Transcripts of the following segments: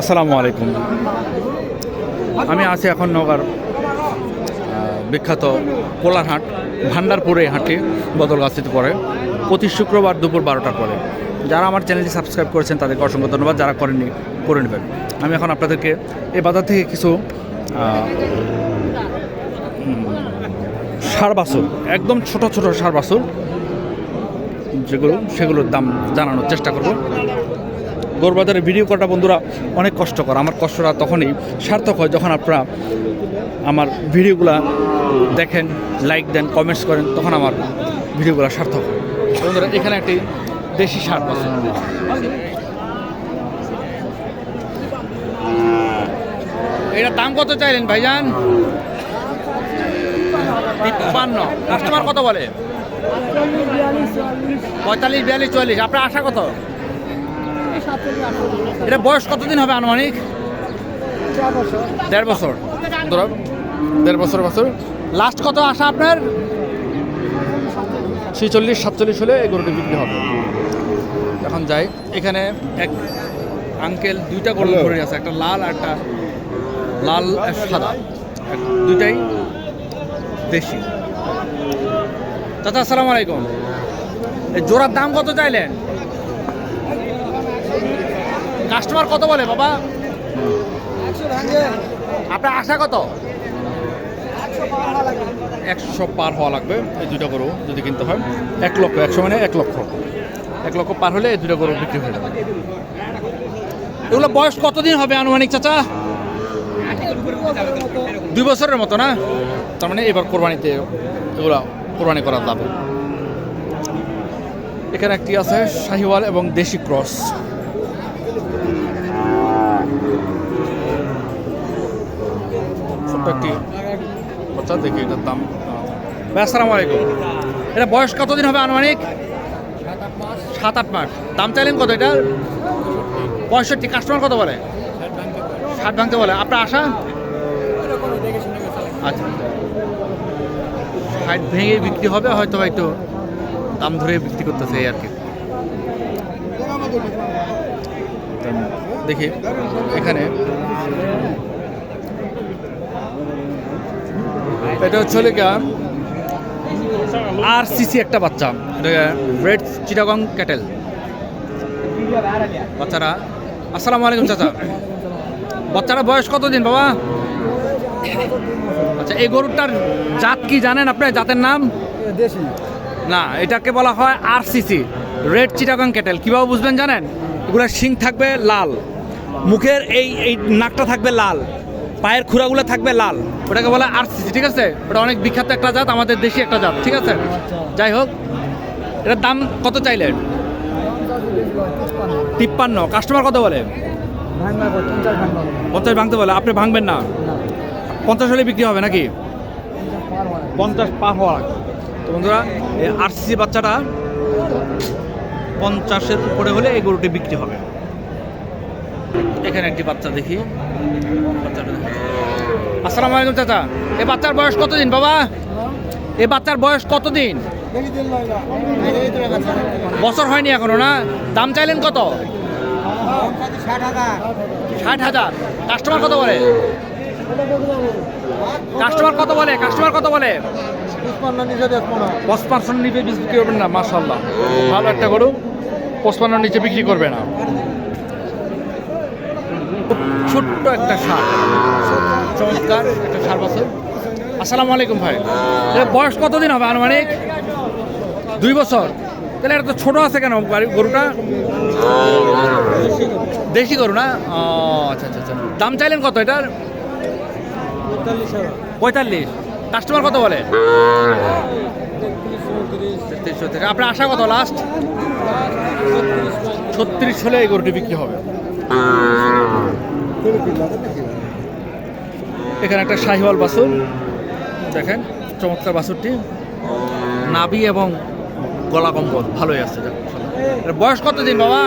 আসসালামু আলাইকুম। আমি আছি এখন নগর বিখ্যাত কোলারহাট, ভান্ডারপুরে হাটটি বদলগাছিতে পড়ে। প্রতি শুক্রবার দুপুর বারোটার পরে। যারা আমার চ্যানেলটি সাবস্ক্রাইব করেছেন, তাদেরকে অসংখ্য ধন্যবাদ। যারা করেননি, করে নেবেন। আমি এখন আপনাদেরকে এই বাজার থেকে কিছু ষাঁড় বাছুর একদম ছোট ছোট ষাঁড় বাছুর যেগুলো, সেগুলোর দাম জানানোর চেষ্টা করব। গরুবাজারে ভিডিও করাটা বন্ধুরা অনেক কষ্টকর। আমার কষ্টটা তখনই সার্থক হয় যখন আপনারা আমার ভিডিওগুলা দেখেন লাইক দেন কমেন্টস করেন, তখন আমার ভিডিওগুলো সার্থক হয়। বন্ধুরা, এখানে একটি দেশি সার এটার দাম কত চাইলেন ভাইজান? তিপ্পান্ন। কাস্টমার কত বলে? পঁয়তাল্লিশ, বিয়াল্লিশ, চল্লিশ। আপনার আশা কত? এটা বয়স কতদিন হবে আনুমানিক? দেড় বছর। ধরো দেড় বছর বছর। লাস্ট কত আশা আপনার? ছেচল্লিশ সাতচল্লিশ হলে এই গরুটি বিক্রি হবে। এখন যাই এখানে এক আঙ্কেল দুইটা গরু ধরে আছে একটা লাল আর একটা লাল আর সাদা। দুইটাই দেশি। চাচা আসসালামু আলাইকুম। এই জোড়ার দাম কত চাইলেন? কাস্টমার কত বলে, বাবা? আপনার আশা কত? একশো পার হওয়া লাগবে, এই দুইটা গরু যদি কিনতে হয়। এক লক্ষ, একশো মানে এক লক্ষ। এক লক্ষ পার হলে এই দুটো গরু বিক্রি হয়ে যাবে। এগুলো বয়স কতদিন হবে আনুমানিক, চাচা? দুই বছরের মতো না? তার মানে এবার কোরবানিতে এগুলো কোরবানি করা যাবে এখানে একটি আছে শাহিওয়াল এবং দেশি ক্রস। ছোট্ট একটি আসসালামু আলাইকুম। এটা বয়স কতদিন হবে আনুমানিক? সাত আট মাস। দাম চাইলেন কত এটা? পঁয়ষট্টি। কাস্টমার কত বলে? ষাট ভাঙতে বলে। আপনার আশা? আচ্ছা। ষাট ভেঙে বিক্রি হবে হয়তো একটু দাম ধরে বিক্রি করতেছে আর কি। দেখি এখানে। এটা হচ্ছে হলে গিয়া আর সিসি একটা বাচ্চা। এটা রেড চিটাগং ক্যাটেল বাচ্চারা আসসালামু আলাইকুম চাচা। বাচ্চারা বয়স কত দিন বাবা? আচ্ছা এই গরুটার জাত কি জানেন আপনি? জাতের নাম? দেশি। না এটাকে বলা হয় আর আরসিসি রেড চিটাগং ক্যাটেল কীভাবে বুঝবেন জানেন? এগুলোর শিং থাকবে লাল। মুখের এই এই নাকটা থাকবে লাল পায়ের খুঁড়াগুলো থাকবে লাল। ওটাকে বলে আরসিসি ঠিক আছে? ওটা অনেক বিখ্যাত একটা জাত আমাদের দেশি একটা জাত ঠিক আছে? যাই হোক এটার দাম কত চাইলেন? তিপ্পান্ন। কাস্টমার কত বলে? ভাঙনা পঞ্চাশ ভাঙতে বলে। আপনি ভাঙবেন না? পঞ্চাশ হলে বিক্রি হবে নাকি? পঞ্চাশ পার হওয়া। লাগবে তো বন্ধুরা এই আরসিসি বাচ্চাটা পঞ্চাশের উপরে হলে এই গরুটি বিক্রি হবে। এখানে একটি বাচ্চা দেখি। আসসালামু আলাইকুম চাচা। এই বাচ্চার বয়স কতদিন, বাবা? এই বাচ্চার বয়স কতদিন? বছর হয়নি এখনও না? দাম চাইলেন কত? ষাট হাজার। কাস্টমার কত বলে? কাস্টমার কত বলে? কাস্টমার কত বলে? পুষ্পান্ন নিচে বিক্রি করবেন না মাশাল্লাহ ভালো একটা গরু, পঁচপান্ন নিচে বিক্রি করবে না। ছোট্ট একটা সার। চমৎকার একটা সার বছর। আসসালামু আলাইকুম ভাই। বয়স কতদিন হবে আনুমানিক? দুই বছর। তাহলে এটা তো ছোট আছে কেন গরুটা? দেশি গরু না? ও আচ্ছা আচ্ছা আচ্ছা। দাম চাইলেন কত এটার? পঁয়তাল্লিশ। কাস্টমার কত বলে? আপনার আশা কত লাস্ট? ছত্রিশ হলে এই গরুটি বিক্রি হবে। এখানে একটা শাহিওয়াল বাসুর দেখেন, চমৎকার বাসুরটি নাভি এবং গলা কম্বল, ভালোই আছে। বয়স কত দিন, বাবা?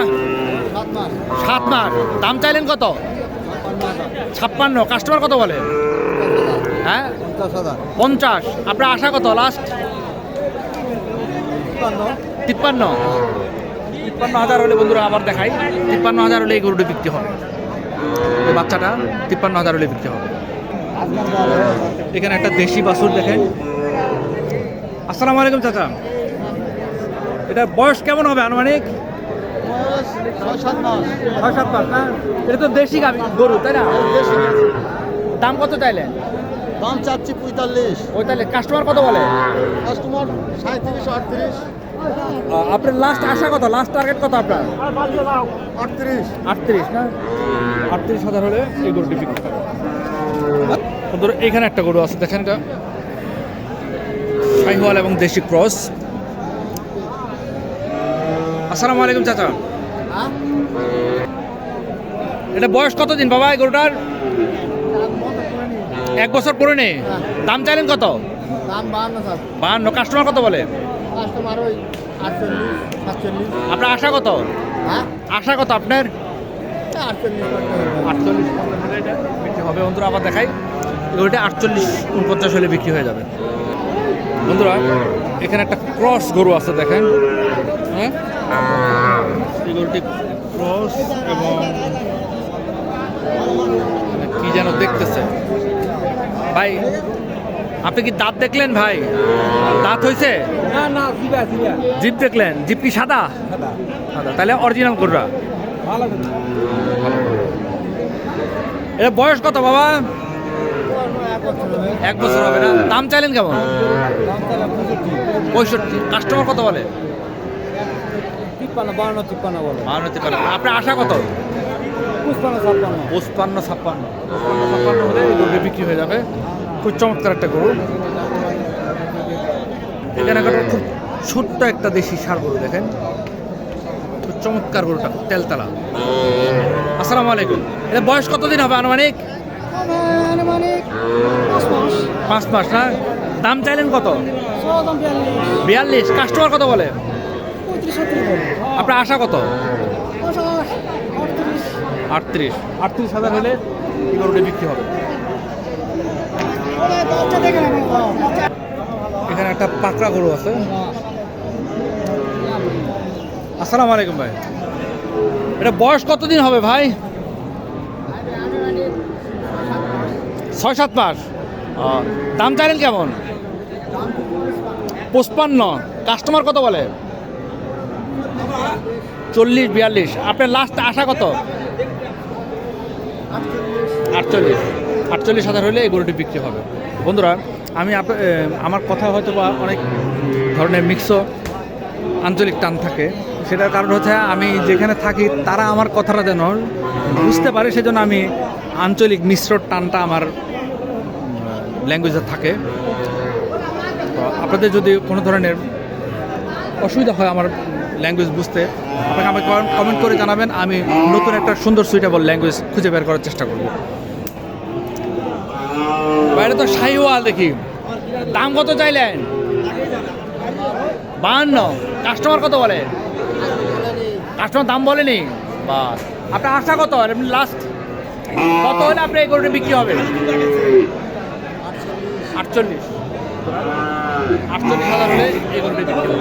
সাত মাস। দাম চাইলেন কত? ছাপ্পান্ন। কাস্টমার কত বলে? হ্যাঁ? পঞ্চাশ। আপনার আশা কত? লাস্ট তিপ্পান্ন। তিপ্পান্ন হাজার হলে বন্ধুরা আবার দেখাই। তিপ্পান্ন হাজার হলে এই গরুটি বিক্রি হবে। এই বাচ্চাটা তিপ্পান্ন হাজার হলে বিক্রি হবে। এখানে একটা দেশি বাছুর দেখেন। আসসালামু আলাইকুম চাচা। এটা বয়স কেমন হবে আনুমানিক? ছয় সাত মাস না? এটা তো দেশি গরু তাই না? দাম কত চাইলেন? দাম চাচ্ছি পঁয়তাল্লিশ। ওই তাহলে কাস্টমার কত বলে? কাস্টমার সাঁত্রিশ আটত্রিশ। আপনার লাস্ট আশা কত? লাস্ট টার্গেট কত আপনার? আটত্রিশ। আটত্রিশ না? আটত্রিশ হাজার হলে এই গরুটি বিক্রি হবে। ধরো এখানে একটা গরু আছে দেখেন এটা। শাহিওয়াল এবং দেশি ক্রস। আসসালামু আলাইকুম চাচা। এটা বয়স কত দিন বাবা এই গরুটার? এক বছর পরে নেই দাম চাইলেন কত? বাহান্ন কাস্টমার কত বলে? কাস্টমার ওই আটচল্লিশ সাতচল্লিশ। আপনার আশা কত? হ্যাঁ? আশা কত আপনার? আটচল্লিশ আটচল্লিশ। বিক্রি হবে। বন্ধুরা আবার দেখাই। ওইটা আটচল্লিশ উনপঞ্চাশ হলে বিক্রি হয়ে যাবে। বন্ধুরা এখানে একটা ক্রস গরু আছে দেখেন। হ্যাঁ? এই গরুটি ক্রস এবং কি যেন দেখতেছে। ভাই আপনি কি দাঁত দেখলেন ভাই? দাঁত হয়েছে জিপ দেখলেন? জিপ কি সাদা? সাদা। তাহলে অরিজিনাল ভালো এটা বয়স কত বাবা? এক বছর হবে না। দাম চাইলেন কেমন? পঁয়ষট্টি। কাস্টমার কত বলে? তিপ্পান্ন বলে। আপনার আশা কত? পুষ্পান্ন ছাপ্পান্ন। পঁচপান্ন ছাপ্পান্ন। পঁচপান্ন ছাপ্পান্ন হলে বিক্রি হয়ে যাবে। খুব চমৎকার একটা গরু। এখানে একটা খুব ছোট্ট একটা দেশি সার গরু দেখেন। খুব চমৎকার গরুটা তেলতালা। আসসালামু আলাইকুম। এটা বয়স কতদিন হবে আনুমানিক? পাঁচ মাস। না? দাম চাইলেন কত? বিয়াল্লিশ। কাস্টমার কত বলে? আপনার আশা কত? আটত্রিশ। আটত্রিশ হাজার হলে এই গরুটি বিক্রি হবে। এখানে একটা পাকড়া গরু আছে। আসসালামু আলাইকুম ভাই। এটা বয়স কতদিন হবে ভাই? ছয় সাত মাস। দাম চাইলেন কেমন? পঁচপান্ন। কাস্টমার কত বলে? চল্লিশ, বিয়াল্লিশ। আপনার লাস্ট আশা কত? আটচল্লিশ। আটচল্লিশ হাজার হলে এই গরুটি বিক্রি হবে। বন্ধুরা, আমি আমার কথা হয়তো বা অনেক ধরনের মিক্স আঞ্চলিক টান থাকে। সেটার কারণ হচ্ছে আমি যেখানে থাকি, তারা আমার কথাটা যেন বুঝতে পারে, সেজন্য আমি আঞ্চলিক মিশ্র টানটা আমার ল্যাঙ্গুয়েজে থাকে। তো আপনাদের যদি কোনো ধরনের অসুবিধা হয় আমার ল্যাঙ্গুয়েজ বুঝতে, আপনাকে আমাকে কমেন্ট করে জানাবেন। আমি নতুন একটা সুন্দর সুইটেবল ল্যাঙ্গুয়েজ খুঁজে বের করার চেষ্টা করব। তো শাহিওয়াল দেখি। দাম কত চাইলেন? বাহান্ন। কাস্টমার কত বলে? কাস্টমার দাম বলেনি? বাস আপনার আশা কত? এমনি লাস্ট কত হলে আপনার এই গরুটা বিক্রি হবে? আটচল্লিশ। আটচল্লিশ হাজার হলে এই গরুটা বিক্রি হবে।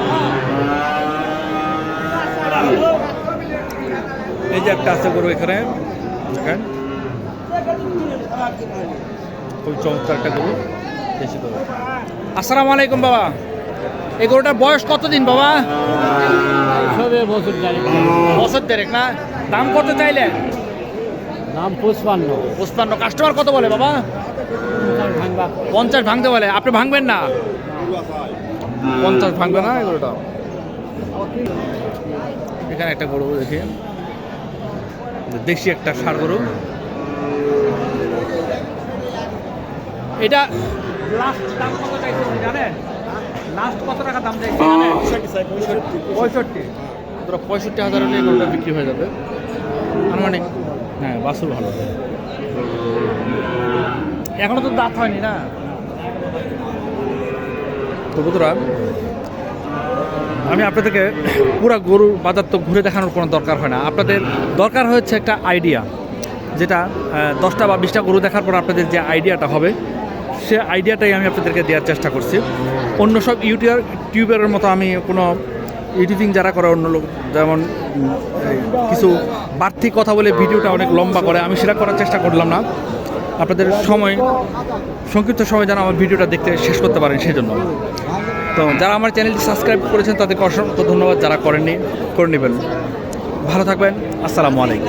এই যে একটা আছে গরু এখানে। দেখেন। খুব চমৎকার একটা গরু দেশি গরু আসসালামু আলাইকুম বাবা। এই গরুটার বয়স কতদিন বাবা? বছর দেড়েক না? দাম কত চাইলেন নাম পুষ্পান্ন পুষ্পান্ন কাস্টমার কত বলে বাবা? ভাঙবা। পঞ্চাশ ভাঙতে বলে। আপনি ভাঙবেন না? পঞ্চাশ ভাঙবে না এই গরুটা? এখানে একটা গরু দেখি। দেশি একটা ষাড় গরু। এটা লাস্ট দাম কত চাইছে আপনি জানেন? লাস্ট কত টাকা দাম চাইছে জানেন পঁয়ষট্টি তোরা পঁয়ষট্টি হাজার হলে এই গরুটা বিক্রি হয়ে যাবে। আনুমানিক। হ্যাঁ বাসুর ভালো। এখনও তো দাঁত হয়নি না? তো বন্ধুরা আমি আপনাদেরকে পুরো গরুর বাজার তো ঘুরে দেখানোর কোনো দরকার হয় না। আপনাদের দরকার হচ্ছে একটা আইডিয়া যেটা দশটা বা বিশটা গরু দেখার পর আপনাদের যে আইডিয়াটা হবে সে আইডিয়াটাই আমি আপনাদেরকে দেওয়ার চেষ্টা করছি। অন্য সব ইউটিউবার টিউবের মতো আমি কোনো এডিটিং যারা করে, অন্য লোক যেমন কিছু বাড়তি কথা বলে ভিডিওটা অনেক লম্বা করে, আমি সেটা করার চেষ্টা করলাম না। আপনাদের সময়, সংক্ষিপ্ত সময় যেন আমার ভিডিওটা দেখতে শেষ করতে পারেন সেই জন্য তো যারা আমার চ্যানেলটি সাবস্ক্রাইব করেছেন, তাদেরকে অসংখ্য ধন্যবাদ যারা করেননি, করে নেবেন। ভালো থাকবেন, আসসালামু আলাইকুম।